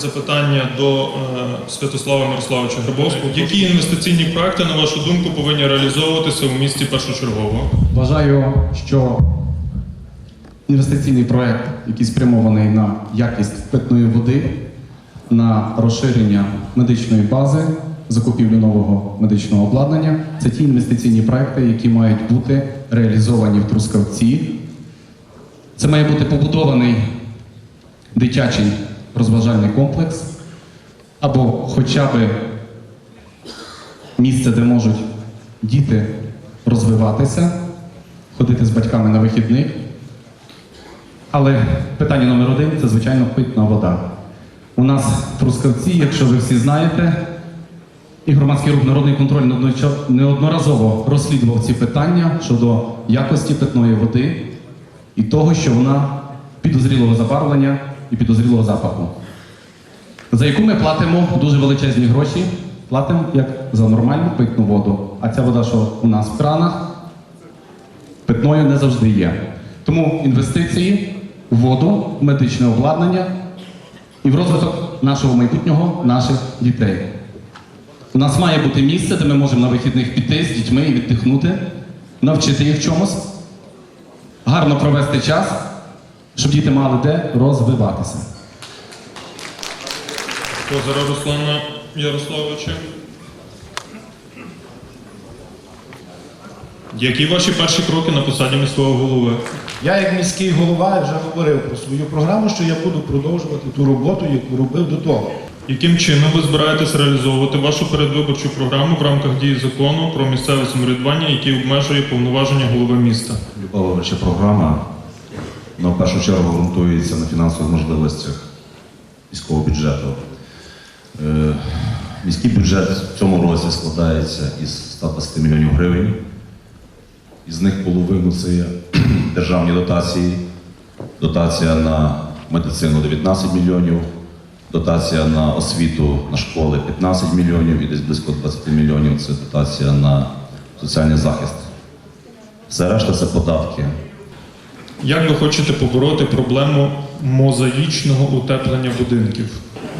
запитання до е, Святослава Мирославовича Грабовського. Які інвестиційні проекти, на вашу думку, повинні реалізовуватися у місті першочергово? Вважаю, що інвестиційний проект, який спрямований на якість питної води, на розширення медичної бази, закупівлю нового медичного обладнання, це ті інвестиційні проекти, які мають бути реалізовані в Трускавці. Це має бути побудований дитячий розважальний комплекс або хоча б місце, де можуть діти розвиватися, ходити з батьками на вихідних. Але питання номер один це, звичайно, питна вода. У нас в Трускавці, якщо ви всі знаєте, і громадський рух Народний контроль неодноразово розслідував ці питання щодо якості питної води і того, що вона підозрілого забарвлення і підозрілого запаху за яку ми платимо дуже величезні гроші, платимо як за нормальну питну воду. А ця вода, що у нас в кранах, питною не завжди є. Тому інвестиції в воду, в медичне обладнання і в розвиток нашого майбутнього, наших дітей. У нас має бути місце, де ми можемо на вихідних піти з дітьми і віддихнути, навчити їх чомусь, гарно провести час, щоб діти мали де розвиватися. Козара Руслана Ярославовича. Які ваші перші кроки на посаді міського голови? Я, як міський голова, вже говорив про свою програму, що я буду продовжувати ту роботу, яку робив до того. Яким чином ви збираєтесь реалізовувати вашу передвиборчу програму в рамках дії закону про місцеве самоврядування, який обмежує повноваження голови міста? Виборча програма вона в першу чергу ґрунтується на фінансових можливостях міського бюджету. Е, Міський бюджет в цьому році складається із 120 мільйонів гривень. Із них половину це є державні дотації, дотація на медицину 19 мільйонів, дотація на освіту на школи 15 мільйонів і десь близько 20 мільйонів це дотація на соціальний захист. Все решта це податки. Як ви хочете побороти проблему мозаїчного утеплення будинків?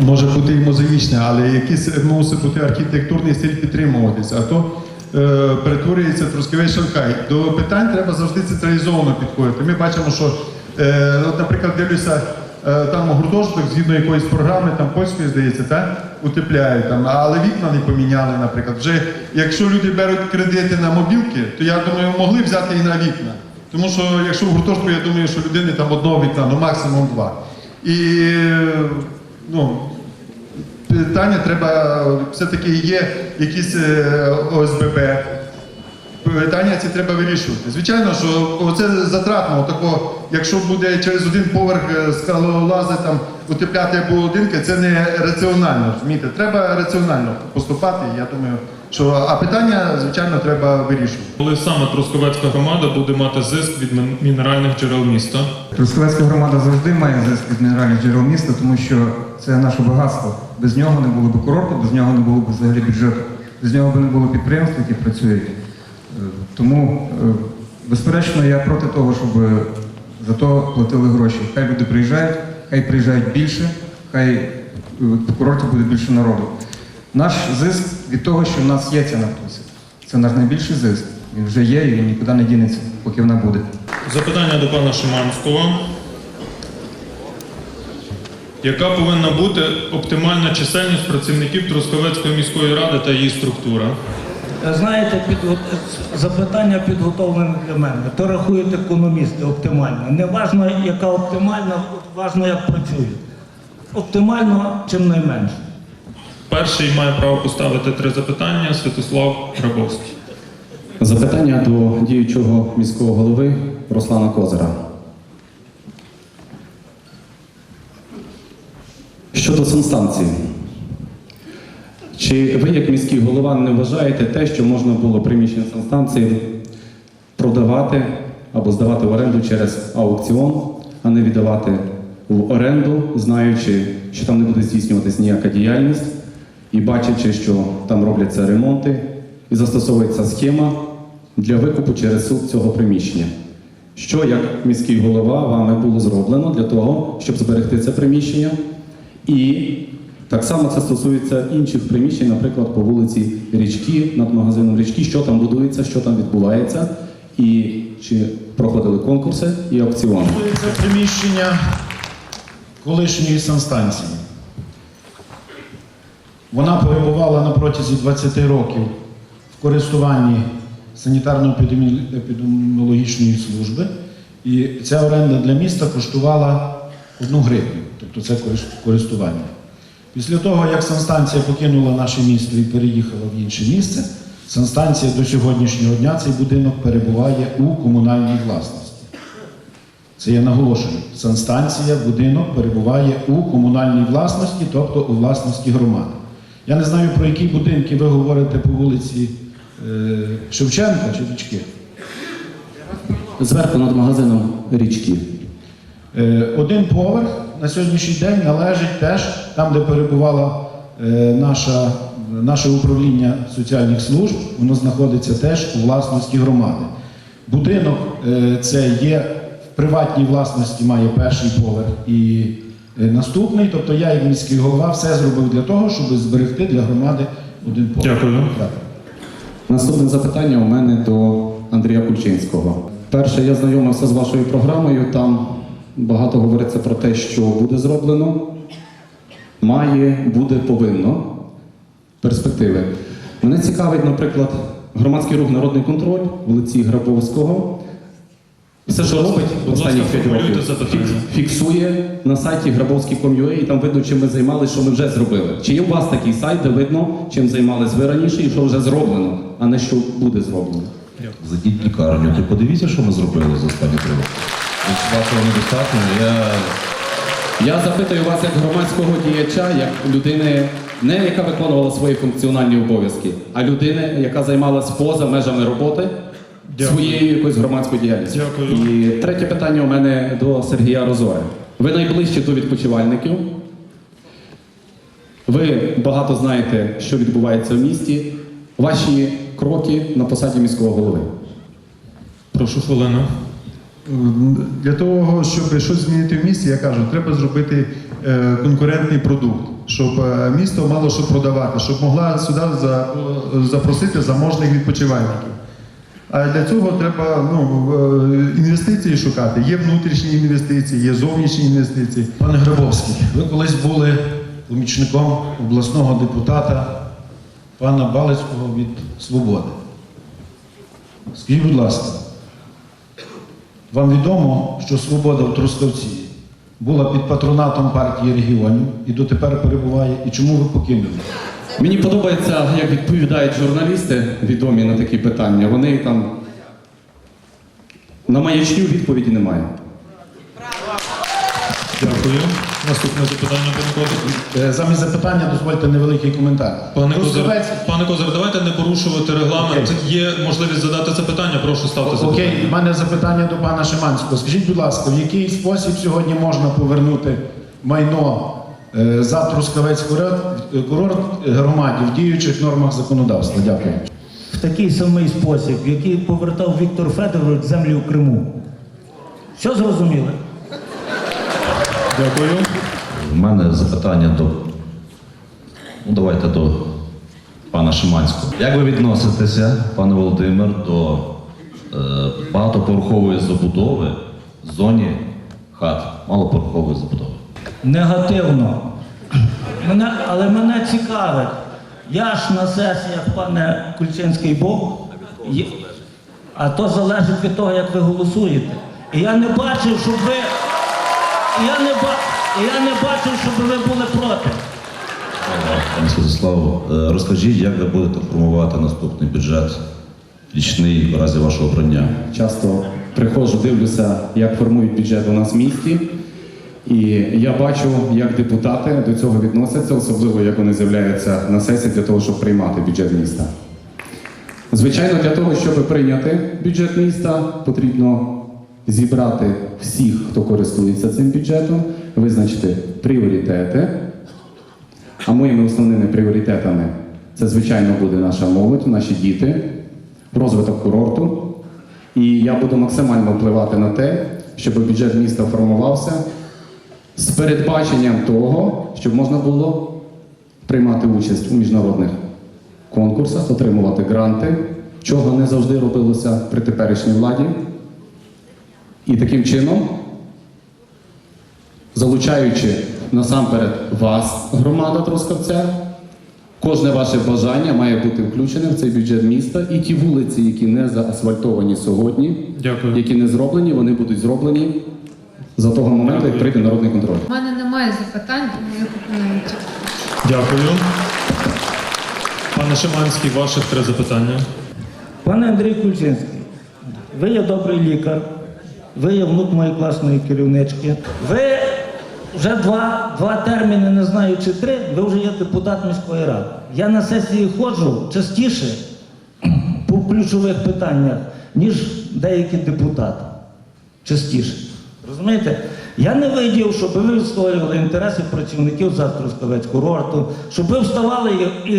може бути і мозаїчне, але якийсь мусить бути архітектурний стиль підтримуватися. А то е, перетворюється трускавий шанхай. До питань треба завжди централізовано підходити. Ми бачимо, що, е, от, наприклад, дивлюся, е, там гуртожиток згідно якоїсь програми, там польської, здається, так, утепляють там, але вікна не поміняли, наприклад. Вже якщо люди беруть кредити на мобілки, то я думаю, могли взяти і на вікна. Тому що якщо в гуртожитку, я думаю, що людини там одного вікна, ну максимум два. І ну, питання треба, все-таки є якісь е, ОСББ. Питання ці треба вирішувати. Звичайно, що це затратно. Тако, якщо буде через один поверх е, скалолази там утепляти будинки, це не раціонально. розумієте? Треба раціонально поступати. Я думаю, що а питання, звичайно, треба вирішувати. Коли саме Трускавецька громада буде мати зиск від мінеральних джерел міста? Трускавецька громада завжди має зиск від мінеральних джерел міста, тому що це наше багатство. Без нього не було б курорту, без нього не було б взагалі бюджету, без нього б не було підприємств, які працюють. Е, Тому, е, безперечно, я проти того, щоб за то платили гроші. Хай люди приїжджають, хай приїжджають більше, хай е, в курорті буде більше народу. Наш зиск від того, що в нас є ця нафтуся. Це наш найбільший зиск. Він вже є і він нікуди не дінеться, поки вона буде. Запитання до пана Шиманського. Яка повинна бути оптимальна чисельність працівників Трускавецької міської ради та її структура? Знаєте, підго- запитання підготовлене для мене. То рахують економісти оптимально. Не важно, яка оптимальна, важно, як працюють. Оптимально чим найменше. Перший має право поставити три запитання Святослав Грабовський. Запитання до діючого міського голови Руслана Козира. Щодо санстанції. Чи ви, як міський голова, не вважаєте те, що можна було приміщення санстанції продавати або здавати в оренду через аукціон, а не віддавати в оренду, знаючи, що там не буде здійснюватись ніяка діяльність, і бачачи, що там робляться ремонти, і застосовується схема для викупу через суд цього приміщення. Що як міський голова вами було зроблено для того, щоб зберегти це приміщення і Так само це стосується інших приміщень, наприклад, по вулиці Річки, над магазином Річки, що там будується, що там відбувається, і чи проходили конкурси і аукціони. Це приміщення колишньої санстанції. Вона перебувала на протязі 20 років в користуванні санітарно-епідеміологічної служби, і ця оренда для міста коштувала одну гривню, тобто це користування. Після того, як санстанція покинула наше місто і переїхала в інше місце, санстанція до сьогоднішнього дня цей будинок перебуває у комунальній власності. Це я наголошую. Санстанція, будинок перебуває у комунальній власності, тобто у власності громади. Я не знаю, про які будинки ви говорите по вулиці е, Шевченка чи Річки. Зверху над магазином Річки. Е, Один поверх на сьогоднішній день належить теж там, де перебувало е, наша, наше управління соціальних служб, воно знаходиться теж у власності громади. Будинок е, це є в приватній власності, має перший поверх і наступний. Тобто я, як міський голова, все зробив для того, щоб зберегти для громади один поверх. Дякую. Дякую. Наступне запитання у мене до Андрія Кульчинського. Перше, я знайомився з вашою програмою. Там багато говориться про те, що буде зроблено, має, буде, повинно. Перспективи. Мене цікавить, наприклад, громадський рух Народний контроль вулиці Грабовського. Все, що робить останні 5 років, фіксує на сайті Grabowski.com.ua, і там видно, чим ми займалися, що ми вже зробили. Чи є у вас такий сайт, де видно, чим займались ви раніше і що вже зроблено, а не що буде зроблено? Зайдіть в лікарню, ти подивіться, що ми зробили за останні три роки. Вашого недостатньо, я Я запитую вас як громадського діяча, як людини, не яка виконувала свої функціональні обов'язки, а людини, яка займалась поза межами роботи. Своєю якоюсь громадською діяльністю. Дякую. І третє питання у мене до Сергія Розори. Ви найближчі до відпочивальників. Ви багато знаєте, що відбувається в місті. Ваші кроки на посаді міського голови. Прошу хвилину. Для того, щоб щось змінити в місті, я кажу, треба зробити е, конкурентний продукт, щоб е, місто мало що продавати, щоб могла сюди за- запросити заможних відпочивальників. А для цього треба ну, е, інвестиції шукати. Є внутрішні інвестиції, є зовнішні інвестиції. Пане Грабовський, ви колись були помічником обласного депутата пана Балицького від Свободи. Скажіть, будь ласка, вам відомо, що Свобода в Трускавці була під патронатом партії регіонів і дотепер перебуває, і чому ви покинули? Мені подобається, як відповідають журналісти, відомі на такі питання. Вони там на маячню відповіді немає. Дякую. Наступне запитання, пане Козир. Е, Замість запитання дозвольте невеликий коментар. Пане Козир, пане Козир, давайте не порушувати регламент. Окей. Це Є можливість задати це питання. Прошу ставте запитання. Окей, в мене запитання до пана Шиманського. Скажіть, будь ласка, в який спосіб сьогодні можна повернути майно за Трускавець курорт, курорт громаді в діючих нормах законодавства? Дякую. В такий самий спосіб, в який повертав Віктор Федорович землі у Криму. Що зрозуміли? Дякую. в мене запитання до. Ну, давайте до пана Шиманського. Як ви відноситеся, пане Володимир, до е, багатоповерхової забудови в зоні хат малоповерхової забудови? Негативно. Мене, але мене цікавить. Я ж на сесіях, пане Кульчинський, був, а то залежить від того, як ви голосуєте. І я не бачив, щоб ви. і Я не, ба... я не бачив, щоб ви були проти. Пане Святославу, е, розкажіть, як ви будете формувати наступний бюджет річний в разі вашого обрання? Часто приходжу, дивлюся, як формують бюджет у нас в місті. І я бачу, як депутати до цього відносяться, особливо як вони з'являються на сесії для того, щоб приймати бюджет міста. Звичайно, для того, щоб прийняти бюджет міста, потрібно зібрати всіх, хто користується цим бюджетом, визначити пріоритети. А моїми основними пріоритетами це, звичайно, буде наша молодь, наші діти, розвиток курорту. І я буду максимально впливати на те, щоб бюджет міста формувався з передбаченням того, щоб можна було приймати участь у міжнародних конкурсах, отримувати гранти, чого не завжди робилося при теперішній владі. І таким чином, залучаючи насамперед вас, громада Трускавця, кожне ваше бажання має бути включене в цей бюджет міста. І ті вулиці, які не заасфальтовані сьогодні, Дякую. які не зроблені, вони будуть зроблені за того моменту, як прийде народний контроль. У мене немає запитань, тому я пропоную йти. Дякую. Пане Шиманський, ваших три запитання. Пане Андрій Кульчинський, ви є добрий лікар, ви є внук моєї класної керівнички. Ви вже два, два терміни, не знаю чи три, ви вже є депутат міської ради. Я на сесії ходжу частіше по ключових питаннях, ніж деякі депутати. Частіше. Розумієте? Я не видів, щоб ви відстоювали інтереси працівників Завтровського курорту, щоб ви вставали і,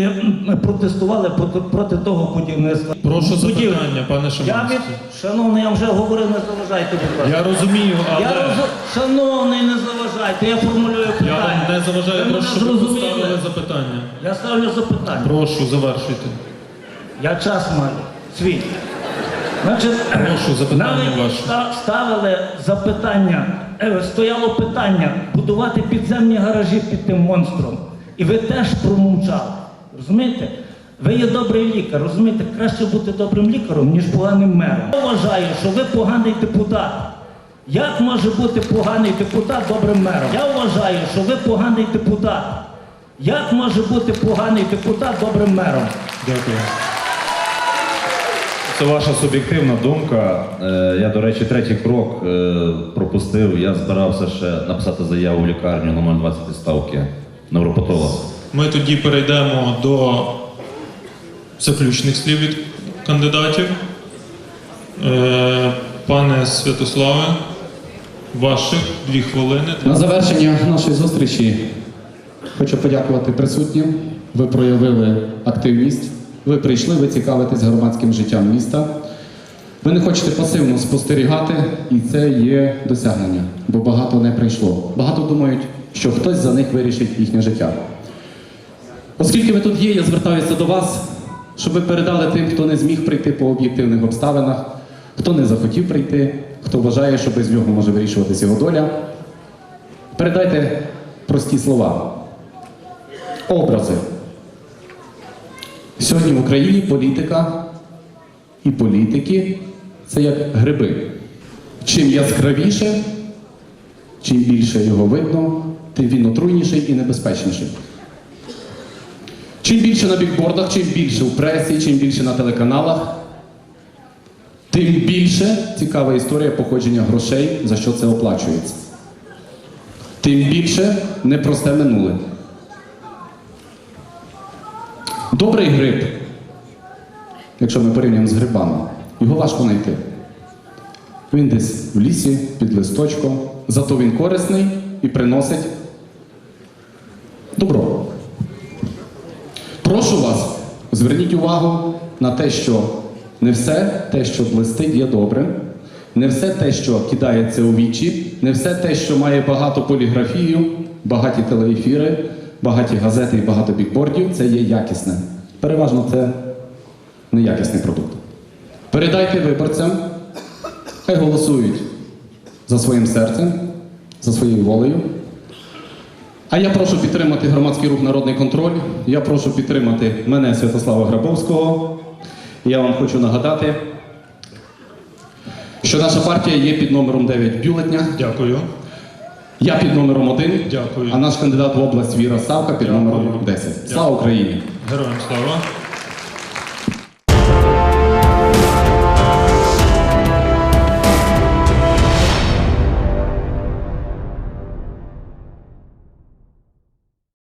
і протестували проти, проти того будівництва. Прошу запитання, пане Я Шиманський. від... Шановний, я вже говорив, не заважайте, будь ласка. Я розумію, але Я роз- Шановний, не заважайте, я формулюю я питання. вам не заважаю, Ви прошу, щоб ви зрозуміли. поставили запитання. Я ставлю запитання. Прошу, завершуйте. Я час маю. Свій. Значить, Прошу, запитання навіть ваше. ста- ставили запитання, е, стояло питання будувати підземні гаражі під тим монстром. І ви теж промовчали. Розумієте? Ви є добрий лікар, розумієте, краще бути добрим лікарем, ніж поганим мером. Я вважаю, що ви поганий депутат. Як може бути поганий депутат добрим мером? Я вважаю, що ви поганий депутат. Як може бути поганий депутат добрим мером? Дякую. Це ваша суб'єктивна думка. Е, Я, до речі, третій крок е, пропустив. Я збирався ще написати заяву в лікарню на 020 ставки невропатолога. Ми тоді перейдемо до заключних слів від кандидатів. Е, Пане Святославе, ваших дві хвилини. На завершення нашої зустрічі хочу подякувати присутнім. Ви проявили активність, ви прийшли, ви цікавитесь громадським життям міста. Ви не хочете пасивно спостерігати, і це є досягнення, бо багато не прийшло. Багато думають, що хтось за них вирішить їхнє життя. Оскільки ви тут є, я звертаюся до вас, щоб ви передали тим, хто не зміг прийти по об'єктивних обставинах, хто не захотів прийти, хто вважає, що без нього може вирішуватися його доля. Передайте прості слова, образи. Сьогодні в Україні політика і політики це як гриби. Чим яскравіше, чим більше його видно, тим він отруйніший і небезпечніший. Чим більше на бікбордах, чим більше в пресі, чим більше на телеканалах, тим більше цікава історія походження грошей, за що це оплачується. Тим більше непросте минуле. Добрий гриб, якщо ми порівнюємо з грибами, його важко знайти. Він десь в лісі, під листочком, зато він корисний і приносить добро. Прошу вас, зверніть увагу на те, що не все те, що блистить, є добрим, не все те, що кидається у вічі, не все те, що має багато поліграфію, багаті телеефіри, багаті газети і багато бікбордів, це є якісне. Переважно це неякісний продукт. Передайте виборцям, хай голосують за своїм серцем, за своєю волею. А я прошу підтримати громадський рух Народний контроль. Я прошу підтримати мене, Святослава Грабовського. Я вам хочу нагадати, що наша партія є під номером 9 в бюлетнях. Дякую. Я під номером 1, Дякую. а наш кандидат в область Віра Савка під Дякую. номером 10. Слава Україні! Героям слава.